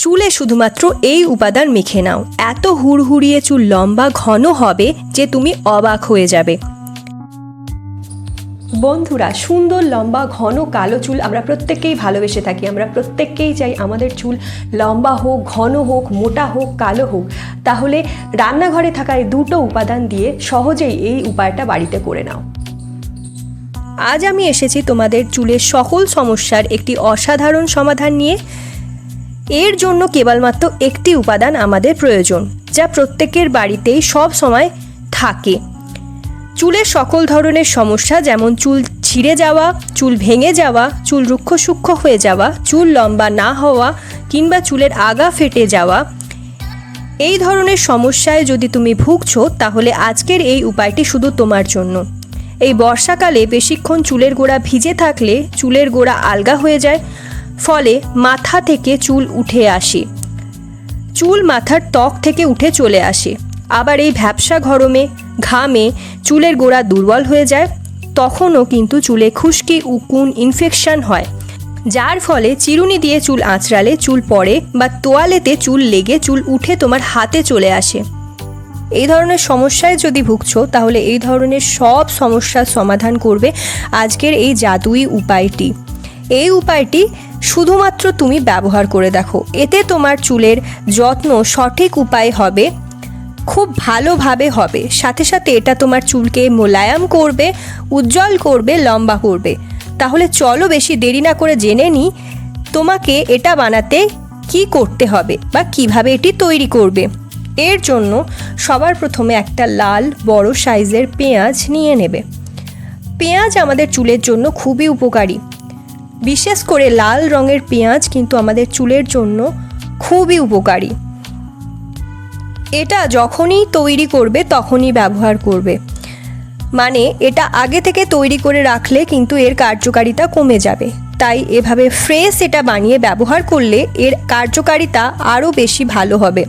চুলে শুধুমাত্র এই উপাদান মেখে নাও। এত হুড়হুড়িয়ে চুল লম্বা ঘন হবে যে তুমি অবাক হয়ে যাবে। বন্ধুরা, সুন্দর, লম্বা, ঘন, কালো চুল আমরা প্রত্যেককেই ভালোবেসে থাকি। আমরা প্রত্যেককেই চাই আমাদের চুল লম্বা হোক, ঘন হোক, মোটা হোক, কালো হোক। তাহলে রান্নাঘরে থাকা এই দুটো উপাদান দিয়ে সহজেই এই উপায়টা বাড়িতে করে নাও। আজ আমি এসেছি তোমাদের চুলের সকল সমস্যার একটি অসাধারণ সমাধান নিয়ে। এর জন্য কেবলমাত্র একটি উপাদান আমাদের প্রয়োজন, যা প্রত্যেকের বাড়িতেই সব সময় থাকে। চুলের সকল ধরনের সমস্যা যেমন চুল ছিঁড়ে যাওয়া, চুল ভেঙে যাওয়া, চুল রুক্ষ সূক্ষ্ম হয়ে যাওয়া, চুল লম্বা না হওয়া কিংবা চুলের আগা ফেটে যাওয়া, এই ধরনের সমস্যায় যদি তুমি ভুগছো, তাহলে আজকের এই উপায়টি শুধু তোমার জন্য। এই বর্ষাকালে বেশিক্ষণ চুলের গোড়া ভিজে থাকলে চুলের গোড়া আলগা হয়ে যায় ফলে মাথা থেকে চুল উঠে আসে। চুল মাথার ত্বক থেকে উঠে চলে আসে। আবার এই ভ্যাবসা গরমে ঘামে চুলের গোড়া দুর্বল হয়ে যায়, তখনও কিন্তু চুলে খুশকি, উকুন ইনফেকশন হয়, যার ফলে চিরুনি দিয়ে চুল আঁচড়ালে চুল পড়ে বা তোয়ালেতে চুল লেগে চুল উঠে তোমার হাতে চলে আসে। এই ধরনের সমস্যায় যদি ভুগছো, তাহলে এই ধরনের সব সমস্যার সমাধান করবে আজকের এই জাদুই উপায়টি। এই উপায়টি শুধুমাত্র তুমি ব্যবহার করে দেখো। এতে তোমার চুলের যত্ন সঠিক উপায় হবে, খুব ভালোভাবে হবে। সাথে সাথে এটা তোমার চুলকে মোলায়াম করবে, উজ্জ্বল করবে, লম্বা করবে। তাহলে চলো বেশি দেরি না করে জেনে নিই তোমাকে এটা বানাতে কি করতে হবে বা কীভাবে এটি তৈরি করবে। এর জন্য সবার প্রথমে একটা লাল বড় সাইজের পেঁয়াজ নিয়ে নেবে। পেঁয়াজ আমাদের চুলের জন্য খুবই উপকারী। বিশেষ করে লাল রঙের পেঁয়াজ কিন্তু আমাদের চুলের জন্য খুবই উপকারী। এটা যখনই তৈরি করবে, তখনই ব্যবহার করবে। মানে এটা আগে থেকে তৈরি করে রাখলে কিন্তু এর কার্যকারিতা কমে যাবে। তাই এভাবে ফ্রেশ এটা বানিয়ে ব্যবহার করলে এর কার্যকারিতা আরও বেশি ভালো হবে।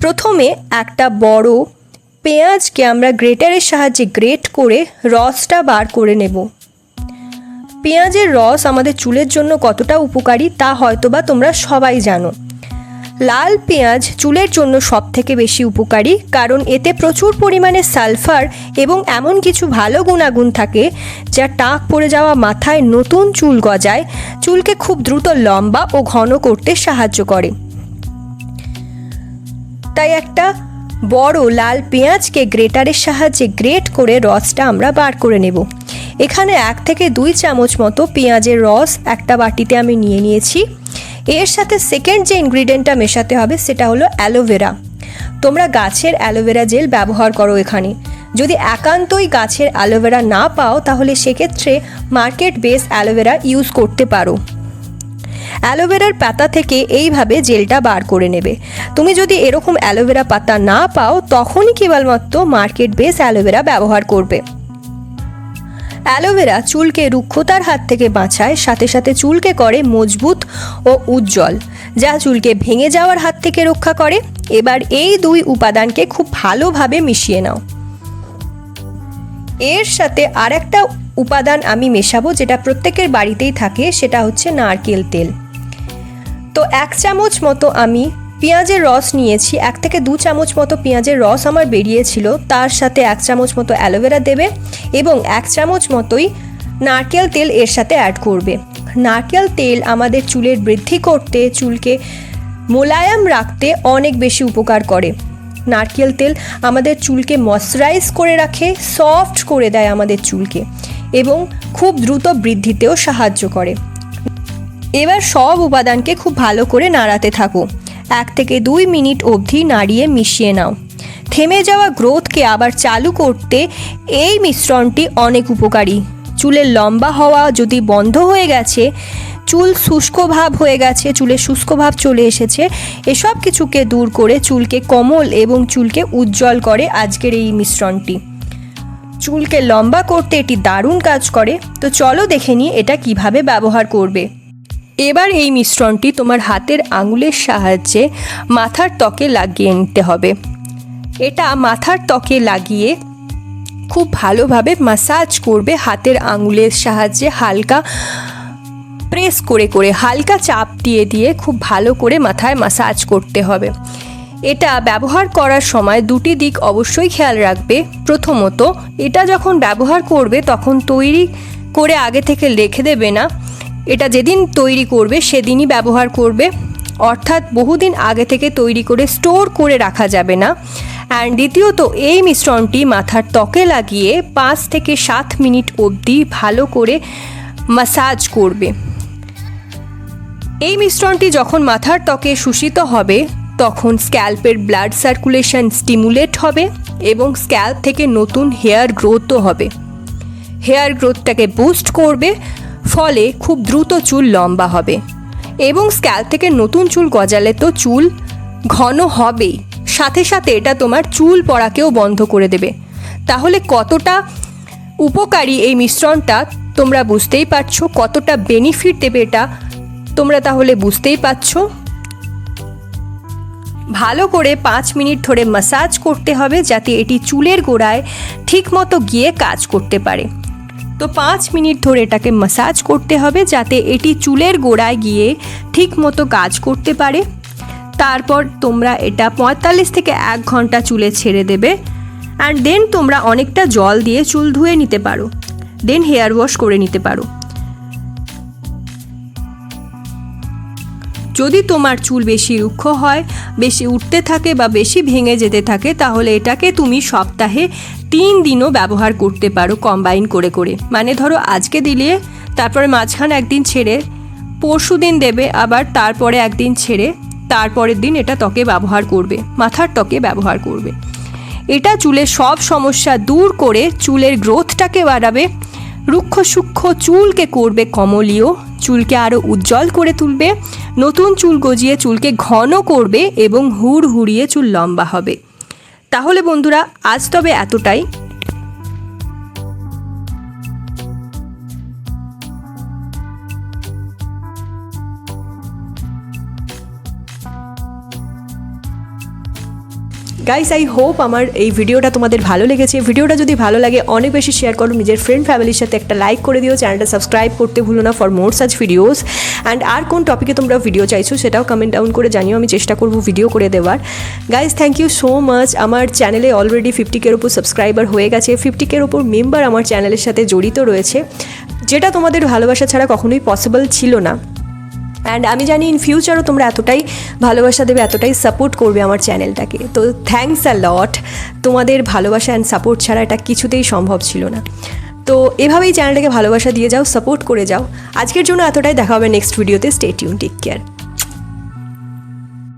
প্রথমে একটা বড় পেঁয়াজকে আমরা গ্রেটারের সাহায্যে গ্রেট করে রসটা বার করে নেব। পেঁয়াজের রস আমাদের চুলের জন্য কতটা উপকারী তা হয়তোবা তোমরা সবাই জানো। লাল পেঁয়াজ চুলের জন্য সব থেকে বেশি উপকারী কারণ এতে প্রচুর পরিমাণে সালফার এবং এমন কিছু ভালো গুণাগুণ থাকে যা টাক পড়ে যাওয়া মাথায় নতুন চুল গজায়, চুলকে খুব দ্রুত লম্বা ও ঘন করতে সাহায্য করে। তাই একটা বড় লাল পেঁয়াজকে গ্রেটারের সাহায্যে গ্রেট করে রসটা আমরা বার করে নেব। এখানে এক থেকে দুই চামচ মতো পেঁয়াজের রস একটা বাটিতে আমি নিয়ে নিয়েছি। এর সাথে সেকেন্ড যে ইনগ্রিডিয়েন্টটা মেশাতে হবে সেটা হলো অ্যালোভেরা তোমরা গাছের অ্যালোভেরা জেল ব্যবহার করো এখানে। যদি একান্তই গাছের অ্যালোভেরা না পাও, তাহলে সেক্ষেত্রে মার্কেট বেস অ্যালোভেরা ইউজ করতে পারো। অ্যালোভেরার পাতা থেকে এইভাবে জেলটা বার করে নেবে। তুমি যদি এরকম অ্যালোভেরা পাতা না পাও, তখনই কেবলমাত্র মার্কেট বেস অ্যালোভেরা ব্যবহার করবে। অ্যালোভেরা চুলকে রুক্ষতার হাত থেকে বাঁচায়, সাথে সাথে চুলকে করে মজবুত ও উজ্জ্বল, যা চুলকে ভেঙে যাওয়ার হাত থেকে রক্ষা করে। এবার এই দুই উপাদানকে খুব ভালোভাবে মিশিয়ে নাও। এর সাথে আরেকটা উপাদান আমি মেশাবো, যেটা প্রত্যেকের বাড়িতেই থাকে, সেটা হচ্ছে নারকেল তেল। তো এক চামচ মতো আমি পেঁয়াজের রস নিয়েছি। এক থেকে দু চামচ মতো পেঁয়াজের রস আমার বেরিয়েছিল। তার সাথে এক চামচ মতো অ্যালোভেরা দেবে এবং এক চামচ মতোই নারকেল তেল এর সাথে অ্যাড করবে। নারকেল তেল আমাদের চুলের বৃদ্ধি করতে, চুলকে মোলায়েম রাখতে অনেক বেশি উপকার করে। নারকেল তেল আমাদের চুলকে ময়শ্চারাইজ করে রাখে সফট করে দেয় আমাদের চুলকে এবং খুব দ্রুত বৃদ্ধিতেও সাহায্য করে। এবার সব উপাদানকে খুব ভালো করে নাড়াতে থাকো এক থেকে দুই মিনিট অবধি নাড়িয়ে মিশিয়ে নাও। থেমে যাওয়া গ্রোথকে আবার চালু করতে এই মিশ্রণটি অনেক উপকারী। চুলের লম্বা হওয়া যদি বন্ধ হয়ে গেছে, চুল শুষ্ক ভাব হয়ে গেছে, চুলে শুষ্ক ভাব চলে এসেছে, এসব কিছুকে দূর করে চুলকে কোমল এবং চুলকে উজ্জ্বল করে আজকের এই মিশ্রণটি। চুলকে লম্বা করতে এটি দারুণ কাজ করে। তো চলো দেখে নিই এটা কীভাবে ব্যবহার করবে। এবার এই মিশ্রণটি তোমার হাতের আঙুলের সাহায্যে মাথার ত্বকে লাগিয়ে নিতে হবে। এটা মাথার ত্বকে লাগিয়ে খুব ভালোভাবে মাসাজ করবে হাতের আঙুলের সাহায্যে হালকা প্রেস করে করে, হালকা চাপ দিয়ে দিয়ে খুব ভালো করে মাথায় মাসাজ করতে হবে। এটা ব্যবহার করার সময় দুটি দিক অবশ্যই খেয়াল রাখবে। প্রথমত, এটা যখন ব্যবহার করবে তখন তৈরি করে আগে থেকে রেখে দেবে না। এটা যেদিন তৈরি করবে, সেদিনই ব্যবহার করবে। অর্থাৎ বহুদিন আগে থেকে তৈরি করে, স্টোর করে রাখা যাবে না। অ্যান্ড দ্বিতীয়ত, এই মিশ্রণটি মাথার ত্বকে লাগিয়ে পাঁচ থেকে সাত মিনিট অবধি ভালো করে মাসাজ করবে। এই মিশ্রণটি যখন মাথার ত্বকে শোষিত হবে, তখন স্ক্যাল্পের ব্লাড সার্কুলেশন স্টিমুলেট হবে এবং স্ক্যাল্প থেকে নতুন হেয়ার গ্রোথও হবে। হেয়ার গ্রোথটাকে বুস্ট করবে ফলে খুব দ্রুত চুল লম্বা হবে। এবং স্ক্যাল্প থেকে নতুন চুল গজালে তো চুল ঘন হবেই। সাথে সাথে এটা তোমার চুল পড়াকেও বন্ধ করে দেবে। তাহলে কতটা উপকারী এই মিশ্রণটা তোমরা বুঝতেই পারছ? কতটা বেনিফিট দেবে এটা তোমরা তাহলে বুঝতেই পারছ? ভালো করে পাঁচ মিনিট ধরে মাসাজ করতে হবে যাতে এটি চুলের গোড়ায় ঠিকমতো গিয়ে কাজ করতে পারে। তো পাঁচ মিনিট ধরে এটাকে মাসাজ করতে হবে যাতে এটি চুলের গোড়ায় গিয়ে ঠিক মতো কাজ করতে পারে। তারপর তোমরা এটা পঁয়তাল্লিশ থেকে এক ঘণ্টা চুলে ছেড়ে দেবে। অ্যান্ড দেন তোমরা অনেকটা জল দিয়ে চুল ধুয়ে নিতে পারো। দেন হেয়ার ওয়াশ করে নিতে পারো। যদি তোমার চুল বেশি রুক্ষ হয়, বেশি উঠতে থাকে বা বেশি ভেঙে যেতে থাকে, তাহলে এটাকে তুমি সপ্তাহে তিন দিনও ব্যবহার করতে পারো কম্বাইন করে করে। মানে ধরো আজকে দিলে, তারপরে মাঝখানে একদিন ছেড়ে, পরশু দিন দেবে, আবার তারপরে একদিন ছেড়ে, তারপরের দিন এটা ত্বকে ব্যবহার করবে, মাথার ত্বকে ব্যবহার করবে। এটা চুলের সব সমস্যা দূর করে চুলের গ্রোথটাকে বাড়াবে, রুক্ষ সূক্ষ্ম চুলকে করবে কমলীয় চুলকে আরও উজ্জ্বল করে তুলবে, নতুন চুল গজিয়ে চুলকে ঘন করবে এবং হুড় হুড়িয়ে চুল লম্বা হবে। তাহলে বন্ধুরা, আজ তবে এতটাই। গাইস আই হোপ আমার এই ভিডিওটা তোমাদের ভালো লেগেছে। ভিডিওটা যদি ভালো লাগে, অনেক বেশি শেয়ার করো নিজের ফ্রেন্ড ফ্যামিলির সাথে একটা লাইক করে দিও। চ্যানেলটা সাবস্ক্রাইব করতে ভুলো না for more such videos and আর কোন টপিকে তোমরা ভিডিও চাইছো, সেটাও কমেন্ট ডাউন করে জানিও। আমি চেষ্টা করব ভিডিও করে দেওয়ার। Guys thank you so much আমার চ্যানেলে অলরেডি ফিফটি কের ওপর সাবস্ক্রাইবার হয়ে গেছে। ফিফটি কের ওপর মেম্বার আমার চ্যানেলের সাথে জড়িত রয়েছে। যেটা তোমাদের ভালোবাসা ছাড়া কখনোই পসিবল ছিল না। অ্যান্ড আমি জানি ইন ফিউচারও তোমরা এতটাই ভালোবাসা দেবে, এতটাই সাপোর্ট করবে আমার চ্যানেলটাকে। তো থ্যাংকস আ লট তোমাদের ভালোবাসা অ্যান্ড সাপোর্ট ছাড়া এটা কিছুতেই সম্ভব ছিল না। তো এভাবেই চ্যানেলটাকে ভালোবাসা দিয়ে যাও সাপোর্ট করে যাও। আজকের জন্য এতটাই, দেখা হবে নেক্সট ভিডিওতে স্টে টিউন টেক কেয়ার